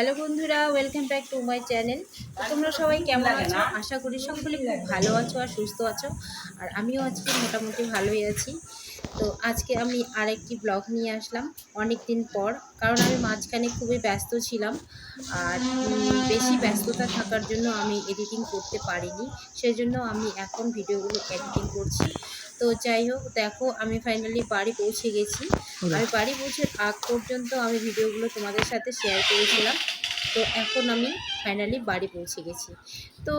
Welcome back to my channel তোমরা সবাই কেমন আছো? আশা করি সকলে খুব ভালো আছো আর সুস্থ আছো। আর আমিও আজকে মোটামুটি ভালোই আছি। তো আজকে আমি আরেকটি ব্লগ নিয়ে আসলাম অনেক দিন পর, কারণ আমি মাঝখানে খুবই ব্যস্ত ছিলাম। আর বেশি ব্যস্ততা থাকার জন্য আমি এডিটিং করতে পারিনি, সেজন্য আমি এখন ভিডিওগুলো এডিটিং করছি। তো যাই হোক দেখো আমি ফাইনালি বাড়ি পৌঁছে গেছি। আমি বাড়ি পৌঁছে আগ পর্যন্ত আমি ভিডিওগুলো তোমাদের সাথে শেয়ার করেছিলাম। তো এখন আমি ফাইনালি বাড়ি পৌঁছে গেছি। তো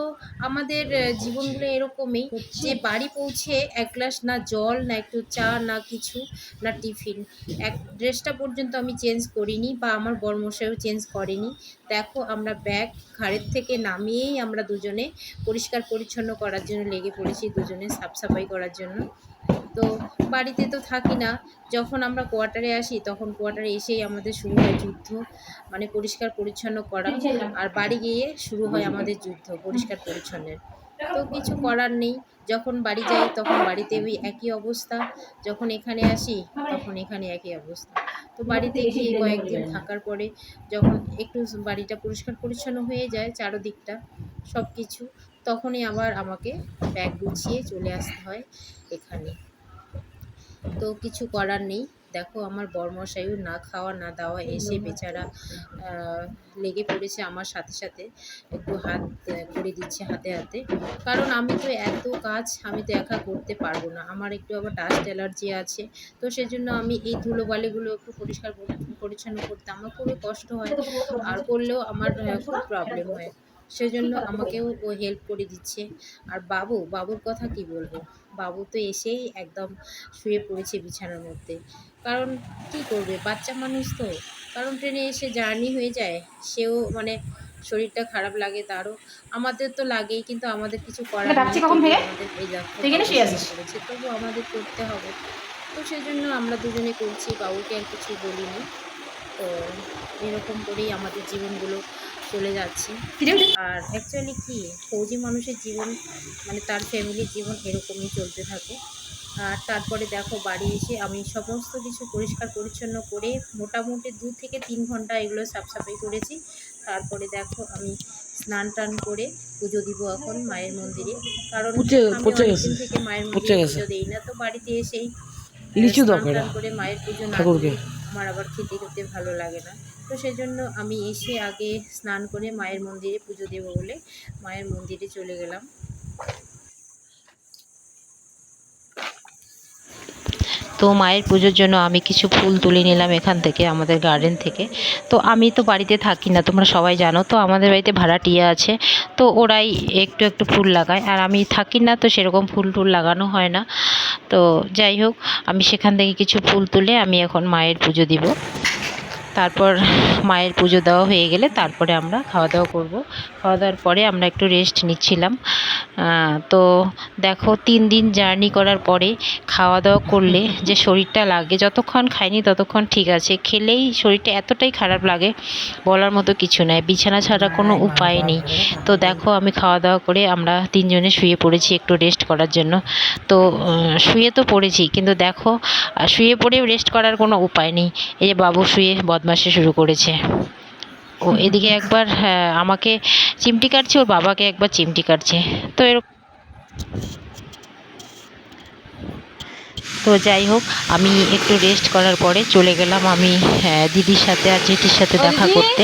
আমাদের জীবনগুলো এরকমই যে বাড়ি পৌঁছে এক গ্লাস না জল না একটু চা না কিছু না টিফিন। এক ড্রেসটা পর্যন্ত আমি চেঞ্জ করিনি বা আমার বর্মশাইও চেঞ্জ করেনি। দেখো আমরা ব্যাগ ঘাড়ের থেকে নামিয়েই আমরা দুজনে পরিষ্কার পরিচ্ছন্ন করার জন্য লেগে পড়েছি দুজনে সাফ সাফাই করার জন্য। তো বাড়িতে তো থাকি না, যখন আমরা কোয়ার্টারে আসি তখন কোয়ার্টারে এসেই আমাদের শুরু হয় যুদ্ধ মানে পরিষ্কার পরিচ্ছন্ন করা। আর বাড়ি গিয়ে শুরু হয় আমাদের যুদ্ধ পরিষ্কার পরিচ্ছন্নের। তো কিছু করার নেই, যখন বাড়ি যাই তখন বাড়িতে ওই একই অবস্থা, যখন এখানে আসি তখন এখানে একই অবস্থা। তো বাড়িতে গিয়ে কয়েকদিন থাকার পরে যখন একটু বাড়িটা পরিষ্কার পরিচ্ছন্ন হয়ে যায় চারোদিকটা সব কিছু তখনই আবার আমাকে ব্যাগ গুছিয়ে চলে আসতে হয় এখানে। তো কিছু করার নেই। দেখো আমার বর্মশায়ু না খাওয়া না দাওয়া এসে বেচারা লেগে পড়েছে আমার সাথে সাথে। একটু হাত করে দিচ্ছে হাতে হাতে। কারণ আমি তো এত কাজ আমি তো একা করতে পারব না। আমার একটু আবার ডাস্ট অ্যালার্জি আছে। তো সেজন্য আমি এই ধুলোবালিগুলো একটু পরিষ্কার পরিচ্ছন্ন করতে আমার খুবই কষ্ট হয়। আর করলেও আমার খুব প্রবলেম হয়। সেজন্য আমাকেও ও হেল্প করে দিচ্ছে। আর বাবু বাবুর কথা কি বলব? বাবু তো এসেই একদম শুয়ে পড়েছে বিছানার মধ্যে। কারণ কি করবে? বাচ্চা মানুষ তো। কারণ ট্রেনে এসে জার্নি হয়ে যায় সেও মানে শরীরটা খারাপ লাগে তারও। আমাদের তো লাগেই কিন্তু আমাদের কিছু করার? করেছে তবু আমাদের করতে হবে। তো সেই জন্য আমরা দুজনে করছি বাবুকে আর কিছু বলিনি। তো এরকম করেই আমাদের জীবনগুলো চলে যাচ্ছে। আর অ্যাকচুয়ালি কি ফৌজি মানুষের জীবন মানে তার ফ্যামিলির জীবন এরকমই চলতে থাকে। আর তারপরে দেখো বাড়ি এসে আমি সমস্ত কিছু পরিষ্কার পরিচ্ছন্ন করে মোটামুটি দু থেকে তিন ঘণ্টা এগুলো সাফসাফাই করেছি। তারপরে দেখো আমি স্নান টান করে পুজো দিব এখন মায়ের মন্দিরে। কারণ অনেকদিন থেকে মায়ের মন্দিরে পুজো দিই না। তো বাড়িতে এসেই স্নান টান করে মায়ের পুজো না আমার আবার খেতে খেতে ভালো লাগে না। তো সেই জন্য আমি এসে আগে স্নান করে মায়ের মন্দিরে পুজো দেবো বলে মায়ের মন্দিরে চলে গেলাম। তো মায়ের পুজোর জন্য আমি কিছু ফুল তুলে নিলাম এখান থেকে, আমাদের গার্ডেন থেকে। তো আমি তো বাড়িতে থাকি না, তোমরা সবাই জানো। তো আমাদের বাড়িতে ভাড়াটিয়া আছে, তো ওরাই একটু একটু ফুল লাগায়। আর আমি থাকি না, তো সেরকম ফুল টুল লাগানো হয় না। তো যাই হোক, আমি সেখান থেকে কিছু ফুল তুলে আমি এখন মায়ের পুজো দিব। তারপর মায়ের পুজো দেওয়া হয়ে গেলে তারপরে আমরা খাওয়া দাওয়া করব। খাওয়া দাওয়ার পরে আমরা একটু রেস্ট নিচ্ছিলাম। তো দেখো তিন দিন জার্নি করার পরে খাওয়া দাওয়া করলে যে শরীরটা লাগে যতক্ষণ খাইনি ততক্ষণ ঠিক আছে। খেলেই শরীরটা এতটাই খারাপ লাগে বলার মতো কিছু নাই। বিছানা ছাড়া কোনো উপায় নেই। তো দেখো আমি খাওয়া দাওয়া করে আমরা তিনজনে শুয়ে পড়েছি একটু রেস্ট করার জন্য। তো শুয়ে তো পড়েছি কিন্তু দেখো শুয়ে পড়েও রেস্ট করার কোনো উপায় নেই। এই যে বাবু শুয়ে বদমাশি শুরু করেছে। ও এদিকে একবার হ্যাঁ, আমাকে চিমটি কাটছে ওর বাবাকে একবার চিমটি কাটছে। তো এরকম তো যাই হোক আমি একটু রেস্ট করার পরে চলে গেলাম আমি হ্যাঁ, দিদির সাথে আর জেঠির সাথে দেখা করতে।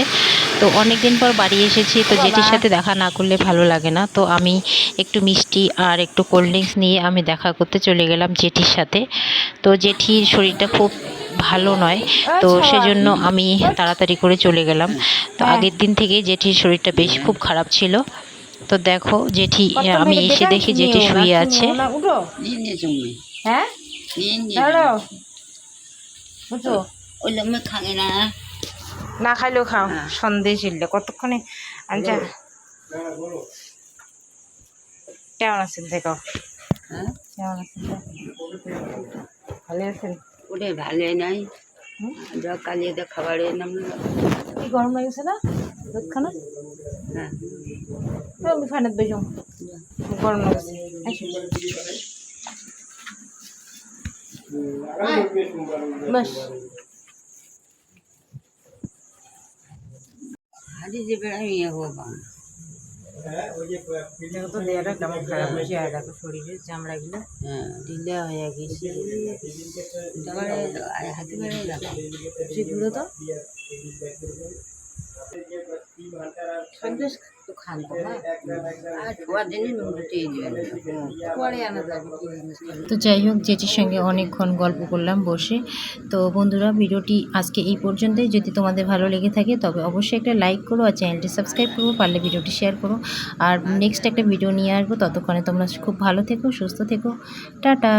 তো অনেক দিন পর বাড়ি এসেছি তো জেঠির সাথে দেখা না করলে ভালো লাগে না। তো আমি একটু মিষ্টি আর একটু কোল্ড ড্রিঙ্কস নিয়ে আমি দেখা করতে চলে গেলাম জেঠির সাথে। তো জেঠির শরীরটা খুব ভালো নয়। তো সেজন্য আমি তাড়াতাড়ি করে চলে গেলাম। তো আগের দিন থেকেই জেঠির শরীরটা বেশ খুব খারাপ ছিল। তো দেখো জেঠি আমি এসে দেখি জেঠি শুয়ে আছে। হ্যাঁ? না। না খাইলেও খাও। সন্দেহ ছিল। কতক্ষণে? আনছা কেমন আছেন? দেখো। হ্যাঁ? কেমন আছেন? ভালো আছেন? ওরে ভালো নাই। যা কালি দা খাবারের নাম কি গরম লাগছে না? দুধ খানা হ্যাঁ আমি বেজম গরম লাগছে। বাস। যে বেড়াই ইয়ে দেখো তো দেয়াটা কেমন খারাপ হয়েছে আর দেখো শরীরের চামড়াগুলো হ্যাঁ। ঢিলা হয়ে গেছে। তারপরে হাতে বেড়াই দেখো সেগুলো তো। সন্দেশ তো যাই হোক, জেঠির সঙ্গে অনেকক্ষণ গল্প করলাম বসে। তো বন্ধুরা, ভিডিওটি আজকে এই পর্যন্তই। যদি তোমাদের ভালো লেগে থাকে, তবে অবশ্যই একটা লাইক করো আর চ্যানেলটি সাবস্ক্রাইব করো, পারলে ভিডিওটি শেয়ার করো। আর নেক্সট একটা ভিডিও নিয়ে আসব। ততক্ষণে তোমরা খুব ভালো থেকো, সুস্থ থেকো। টাটা!